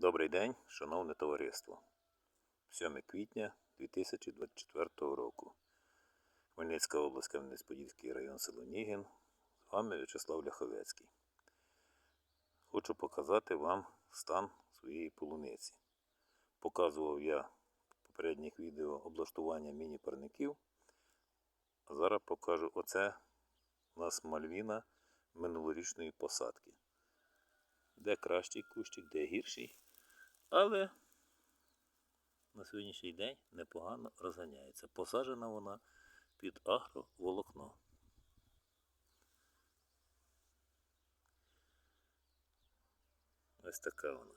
Добрий день, шановне товариство. 7 квітня 2024 року. Хмельницька область, Кам'янець-Подільський район село Нігін. З вами В'ячеслав Ляховецький. Хочу показати вам стан своєї полуниці. Показував я в попередніх відео облаштування міні-парників. Зараз покажу оце у нас мальвіна минулорічної посадки. Де кращий кущик, де гірший. Але на сьогоднішній день непогано розганяється. Посаджена вона під агроволокно. Ось така вона.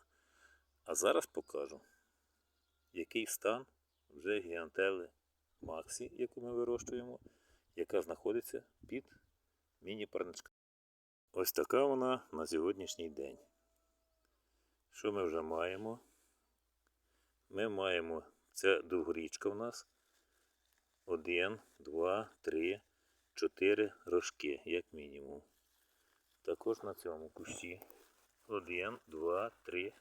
А зараз покажу, який стан вже гіантели Максі, яку ми вирощуємо, яка знаходиться під міні-парничком. Ось така вона на сьогоднішній день. Що ми вже маємо? Ми маємо це довгорічка в нас. Один, два, три, чотири рожки, як мінімум. Також на цьому кущі. Один, два, три,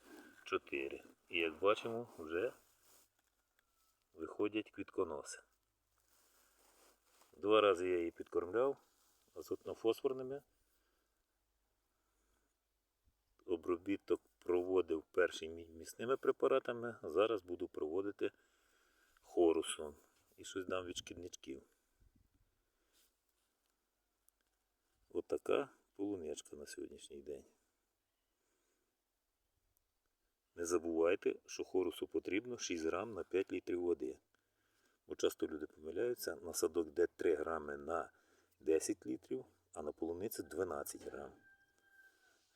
чотири. І як бачимо, вже виходять квітконоси. Два рази я її підкормляв азотно-фосфорними. Обробіток проводив перший місними препаратами, зараз буду проводити хорусом і щось дам від шкідничків. Отака полуничка на сьогоднішній день. Не забувайте, що хорусу потрібно 6 грам на 5 літрів води. Бо часто люди помиляються, на садок йде 3 грами на 10 літрів, а на полуниці 12 грам.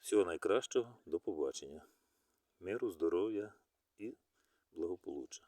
Всього найкращого, до побачення. Миру, здоров'я і благополуччя.